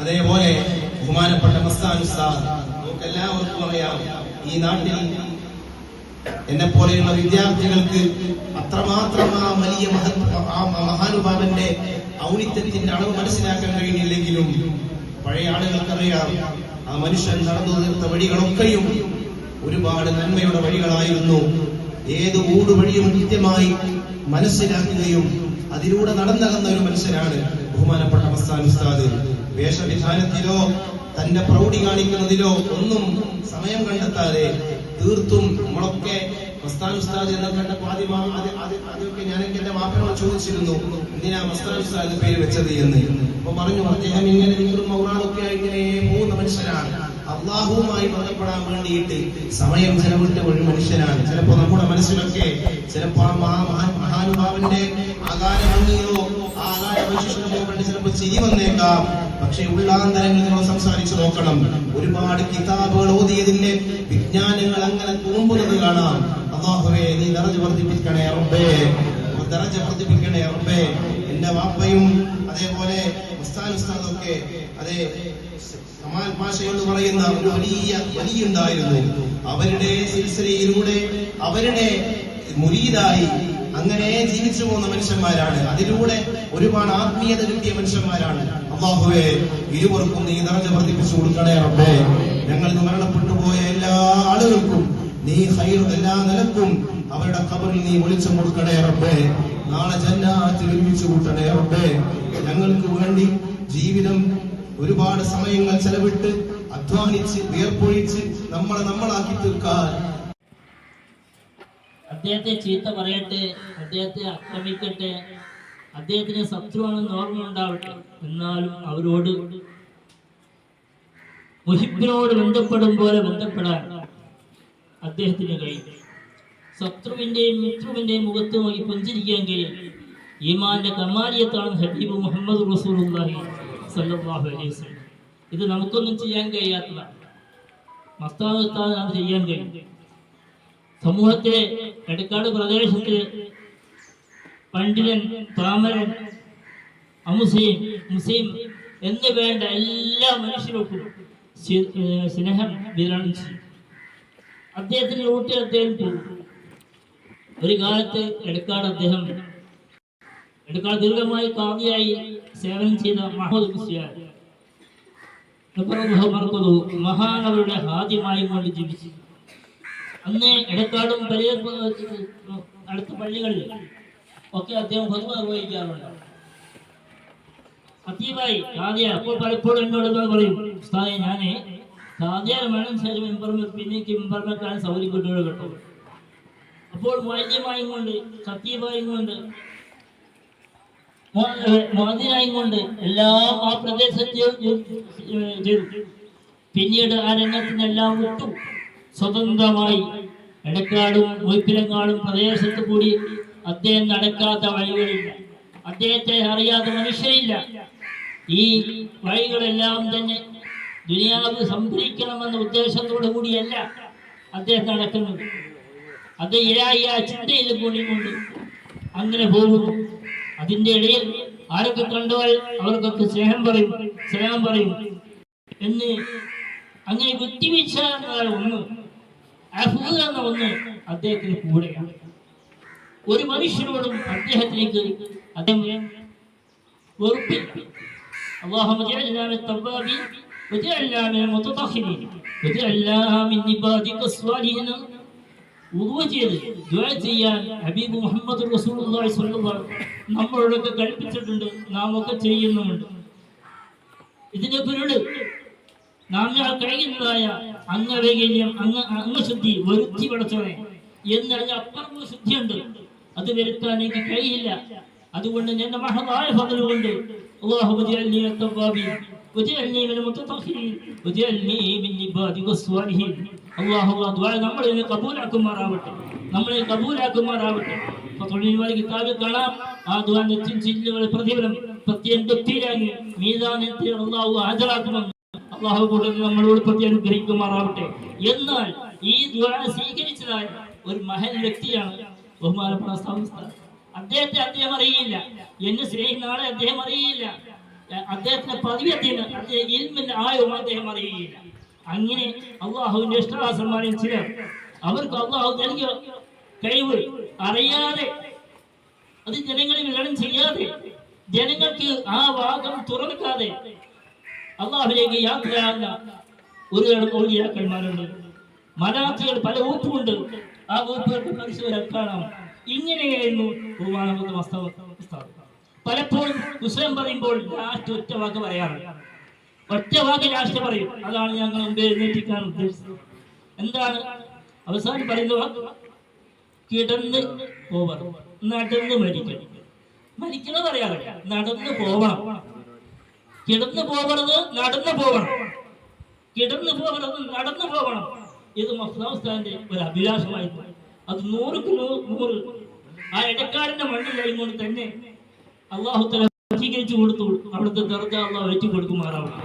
അതേപോലെ ബഹുമാനപ്പെട്ട മസ്താൻ ഉസ്താദ് നമുക്ക് എല്ലാവർക്കും അറിയാം ഈ നാട്ടിൽ എന്നെ പോലെയുള്ള വിദ്യാർത്ഥികൾക്ക് അത്രമാത്രം ആ വലിയ മഹത് ആ മഹാനുഭാവന്റെ ഔന്നിത്യത്തിന്റെ അളവ് മനസ്സിലാക്കാൻ കഴിഞ്ഞില്ലെങ്കിലും പഴയ ആളുകൾക്കറിയാം ആ മനുഷ്യൻ നടന്നു തീർത്ത വഴികളൊക്കെയും ഒരുപാട് നന്മയുടെ വഴികളായിരുന്നു. ഏത് ഊടുവഴിയും കൃത്യമായി മനസ്സിലാക്കുകയും അതിലൂടെ നടന്നകന്ന ഒരു മനുഷ്യനാണ് ബഹുമാനപ്പെട്ട മസ്താൻ ഉസ്താദ് വേഷവിധാനത്തിലോ തന്റെ പ്രൗഢി കാണിക്കുന്നതിലോ ഒന്നും സമയം കണ്ടെത്താതെ തീർത്തും നമ്മളൊക്കെ മസ്താൻ ഉസ്താദ് എന്നൊക്കെ ആദ്യം ആദ്യമൊക്കെ ഞാനൊക്കെ എന്റെ മാപ്പിനോട് ചോദിച്ചിരുന്നു എന്തിനാ മസ്താൻ ഉസ്താദ് പേര് വെച്ചത് എന്ന്? അപ്പൊ പറഞ്ഞു അദ്ദേഹം ഇങ്ങനെ നിങ്ങളും മൗറാനൊക്കെ ഇങ്ങനെ പോകുന്ന മനുഷ്യനാണ്. അള്ളാഹുവുമായി ബന്ധപ്പെടാൻ വേണ്ടിയിട്ട് സമയം ചെലവിട്ട ഒരു മനുഷ്യനാണ്. ചിലപ്പോ നമ്മുടെ മനസ്സിലൊക്കെ ചിലപ്പോ ആ മഹാ- മഹാ- മഹാനുഭാവന്റെ ആകാരഭംഗിയോ ആ ആകാര കണ്ട് ചിലപ്പോ ചിരി വന്നേക്കാം. പക്ഷെ ഉള്ളാന്തരങ്ങൾ നിങ്ങൾ സംസാരിച്ചു നോക്കണം. ഒരുപാട് കിതാബുകൾ ഓതിയതിന്റെ വിജ്ഞാനങ്ങൾ അങ്ങനെ തുളുമ്പുന്നത് കാണാം. അള്ളാഹുവേ നീ നിറഞ്ഞു വർദ്ധിപ്പിക്കണേ റബ്ബേ. നിറഞ്ഞു വർദ്ധിപ്പിക്കണേ റബ്ബേ. എന്റെ വാപ്പയും അതേപോലെ ഉസ്താദൊക്കെ അതെ കമാൽ എന്ന് പറയുന്ന ഒരു വലിയ വലിയുണ്ടായിരുന്നു. അവരുടെ സിൽസിലയിലൂടെ അവരുടെ മുരീതായി അങ്ങനെ ജീവിച്ചു പോകുന്ന മനുഷ്യന്മാരാണ്. അതിലൂടെ ഒരുപാട് ആത്മീയത കിട്ടിയ മനുഷ്യന്മാരാണ്. അള്ളാഹുവെ ഇരുവർക്കും നീ നിറഞ്ഞ വർദ്ധിപ്പിച്ചു കൊടുക്കണേ റബ്ബേ. ഞങ്ങൾ മരണപ്പെട്ടു പോയ എല്ലാ ആളുകൾക്കും നീ ഹൈർ എല്ലാ നിലക്കും അവരുടെ കബറിൽ നീ ഒളിച്ചു കൊടുക്കണേ റബ്ബേ. നാളെ ജന്നാത്തിൽ ഒരുമിച്ച് കൂട്ടണേ റബ്ബേ. ഞങ്ങൾക്ക് വേണ്ടി ജീവിതം ഒരുപാട് സമയങ്ങൾ ചെലവിട്ട് അധ്വാനിച്ച് വിയർപ്പൊഴിച്ച് നമ്മളെ നമ്മളാക്കി തീർക്കാൻ അദ്ദേഹത്തെ ചീത്ത പറയട്ടെ അദ്ദേഹത്തെ ആക്രമിക്കട്ടെ അദ്ദേഹത്തിന് ശത്രുവാണെന്ന് ഓർമ്മ ഉണ്ടാവട്ടെ. എന്നാലും അവരോട് മുഹിബിനോട് ബന്ധപ്പെടും പോലെ ബന്ധപ്പെടാൻ അദ്ദേഹത്തിന് കഴിയും. ശത്രുവിന്റെയും മിത്രുവിന്റെയും മുഖത്ത് നോക്കി പുഞ്ചിരിക്കാൻ കഴിയും. ഈമാന്റെ കമാലിയത്താണ് ഹബീബ് മുഹമ്മദ് റസൂലുള്ളാഹി അലൈഹി വസല്ലം. ഇത് നമുക്കൊന്നും ചെയ്യാൻ കഴിയാത്തതാണ്. മസ്താവ് അത് ചെയ്യാൻ കഴിയും. സമൂഹത്തിലെ എടക്കാട് പ്രദേശത്ത് പണ്ഡിതൻ താമരൻ അമുസീം മുസീം എന്ന് വേണ്ട എല്ലാ മനുഷ്യർക്കും സ്നേഹം വിതരണം ചെയ്യും അദ്ദേഹത്തിന് ഊട്ടി അദ്ദേഹം പോകും ഒരു കാലത്ത് എടക്കാട് അദ്ദേഹം എടക്കാട് ദീർഘമായി കാവ്യായി സേവനം ചെയ്ത മഹമ്മദ് മുസ്ലിയാർ. മഹാനവരുടെ ഹാദ്യമായി കൊണ്ട് ജീവിച്ചു. അന്ന് എടക്കാടും വലിയ അടുത്ത പള്ളികളിൽ ഒക്കെ അദ്ദേഹം പൊതുവ നിർവഹിക്കാറുണ്ട് അതീവായി കാദ്യ അപ്പോൾ പലപ്പോഴും എന്നോട് പറയും ഉസ്താദെ ഞാൻ കാദ്യാർ വേണം ശേഷം മെമ്പർമ പിന്നേക്ക് മെമ്പർമക്കാൻ സൗകര്യം കിട്ടുക കേട്ടോ. അപ്പോൾ വൈദ്യമായും കൊണ്ട് സത്യമായും കൊണ്ട് മോദിനായും കൊണ്ട് എല്ലാം ആ പ്രദേശത്ത് പിന്നീട് ആ രംഗത്തിനെല്ലാം വിട്ടു. സ്വതന്ത്രമായി എടക്കാടും മൊയ്പ്പിലങ്ങാടും പ്രദേശത്ത് കൂടി അദ്ദേഹം നടക്കാത്ത വഴികളില്ല. അദ്ദേഹത്തെ അറിയാത്ത മനുഷ്യരില്ല. ഈ വഴികളെല്ലാം തന്നെ ദുനിയാവ് സംഭരിക്കണമെന്ന ഉദ്ദേശത്തോടു കൂടിയല്ല അദ്ദേഹം നടക്കുന്നത്. അത് ഇരായി ആ ചിന്തയിൽ കൂടിക്കൊണ്ട് അങ്ങനെ പോകുന്നു. അതിന്റെ ഇടയിൽ ആരൊക്കെ കണ്ടാൽ അവർക്കൊക്കെ സ്നേഹം പറയും സ്നേഹം പറയും. എന്ന് അങ്ങനെ എന്നാൽ ഒന്ന്. അഫൂദ് എന്ന ഒന്ന് അദ്ദേഹത്തിന് കൂടെയാണ് ഒരു മനുഷ്യനോടും അദ്ദേഹത്തിലേക്ക് അദ്ദേഹം വെറുപ്പില്ല اللهم اجعلنا من التوابين واجعلنا من المتطهرين واجعلنا من عبادك الصالحين ഉദുവ ചെയ്ത് ദുആ ചെയ്യാൻ ഹബീബ് മുഹമ്മദ് റസൂലുള്ളാഹി സ്വല്ലല്ലാഹു അലൈഹി വസല്ലം നമ്മളോടൊക്കെ കൽപ്പിച്ചിട്ടുണ്ട് നാം ഒക്കെ ചെയ്യുന്നുമുണ്ട് ഇതിന്റെ പിന്നീട് നാം കഴിയുന്നതായ അംഗവൈകല്യം അങ്ങ് അംഗശുദ്ധി വരുത്തി പടച്ചോനെ. എന്നറിഞ്ഞ അപ്പുറം ശുദ്ധിയുണ്ട്. അത് വരുത്താൻ എനിക്ക് കഴിയില്ല. അതുകൊണ്ട് എന്റെ മഹതായ ഫضل കൊണ്ട് അല്ലാഹു വജഅൽനി മിനൽ തവ്വാബീൻ വജഅൽനി മിനൽ മുത്തതഖിരീൻ വജഅൽനി മിൻ ഇബാദിക സ്വാലിഹീൻ അല്ലാഹു ആ ദുആ നമ്മളെ കബൂലാക്കുമാറാവട്ടെ. നമ്മളെ കബൂലാക്കുമാറാവട്ടെ. കിതാബിൽ കാണാം. ആ ദുആ നെറ്റിൻ പ്രതിഫലം പ്രത്യേകം തൊട്ടിയിലാങ്ങി മീസാനത്തിൽ അല്ലാഹു ഹാജരാക്കുമെന്ന് അള്ളാഹു കൂടെ നമ്മളോട് പ്രതി അനുഗ്രഹിക്കുമാറാവട്ടെ. എന്നാൽ ഈ ദ്വാര സ്വീകരിച്ചതായ ഒരു മഹൽ വ്യക്തിയാണ് ബഹുമാനപ്പെട്ട അദ്ദേഹത്തെ അദ്ദേഹം അറിയില്ല. എന്നെ സ്നേഹിക്കുന്ന അദ്ദേഹം അറിയില്ല. അദ്ദേഹത്തിന്റെ പതിവ് അദ്ദേഹം ഇൽമിന്റെ ആയവും അദ്ദേഹം അറിയുകയില്ല. അങ്ങനെ അള്ളാഹുവിന്റെ ഇഷ്ടദാസന്മാരിൽ ചിലർ അവർക്ക് അള്ളാഹു നൽകിയ കഴിവ് അറിയാതെ അത് ജനങ്ങളിൽ വിതരണം ചെയ്യാതെ ജനങ്ങൾക്ക് ആ ഭാഗം തുറക്കാതെ അള്ളാഹുലേക്ക് യാത്രയാകുന്ന ഒരു ഔലിയാക്കന്മാരുണ്ട് മനാഥികൾ പല ഊപ്പുണ്ട് ആ ഊപ്പുകൾക്ക് പരിശോധന കാണാം. ഇങ്ങനെയായിരുന്നു ബഹുമാനപ്പെട്ട മസ്തവ പലപ്പോഴും മുസ്ലിം പറയുമ്പോൾ ലാസ്റ്റ് ഒറ്റ വാക്ക് പറയാറുണ്ട് ഒറ്റ വാക്ക് ലാസ്റ്റ് പറയും. അതാണ് ഞങ്ങൾ മുമ്പേ എഴുന്നേറ്റിക്കാൻ ഉദ്ദേശിച്ചത് എന്താണ്? അവസാനം പറയുന്നത് കിടന്ന് പോവണം. നടന്ന് മരിക്കണം. മരിക്കണം പറയാറില്ല. നടന്ന് പോവണം. കിടന്ന് പോകണത് നടന്നു പോകണം കിടന്നു പോകണത് നടന്നു പോകണം ഇത് മസ്താന്റെ ഒരു അഭിലാഷമായിരുന്നു അത് നൂറുക്ക് നൂറ്. ആ ഇടക്കാരന്റെ കഴിഞ്ഞുകൊണ്ട് തന്നെ അള്ളാഹു തല സ്വീകരിച്ചു കൊടുത്തു. അവിടുത്തെ ദർജ അള്ളാഹ് വെച്ചു കൊടുക്കുമാറാവണം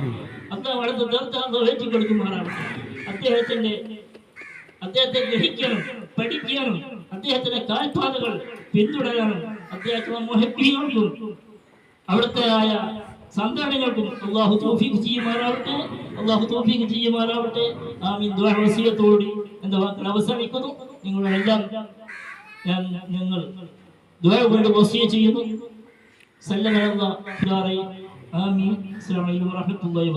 അന്ന് അവിടുത്തെ ദർജ അള്ളാഹ് വെച്ചു കൊടുക്കുമാറാവണം അദ്ദേഹത്തിന്റെ അദ്ദേഹത്തെ ഗ്രഹിക്കണം പഠിക്കണം. അദ്ദേഹത്തിന്റെ കാൽപാതകൾ പിന്തുടരണം. അദ്ദേഹത്തിന്റെ മൊഹബികൾക്കും അവിടുത്തെ ആയ സന്താനങ്ങൾക്കും അള്ളാഹു തോഫീക്ക് ചെയ്യുമാറാവട്ടെ. അള്ളാഹു തോഫീക്ക് ചെയ്യുമാറാവട്ടെ. ആമീൻ. ദുആ വസിയത്തോടുകൂടി എന്റെ വാക്കുകൾ അവസാനിക്കുന്നു. നിങ്ങളെല്ലാം ഞാൻ ഞങ്ങൾ ദുആ കൊണ്ട് വസിയ ചെയ്യുന്നു. സല്ലല്ലാഹു അലൈഹി ആമീൻ. അസ്സലാമു അലൈക്കും വറഹ്മത്തുള്ളാഹി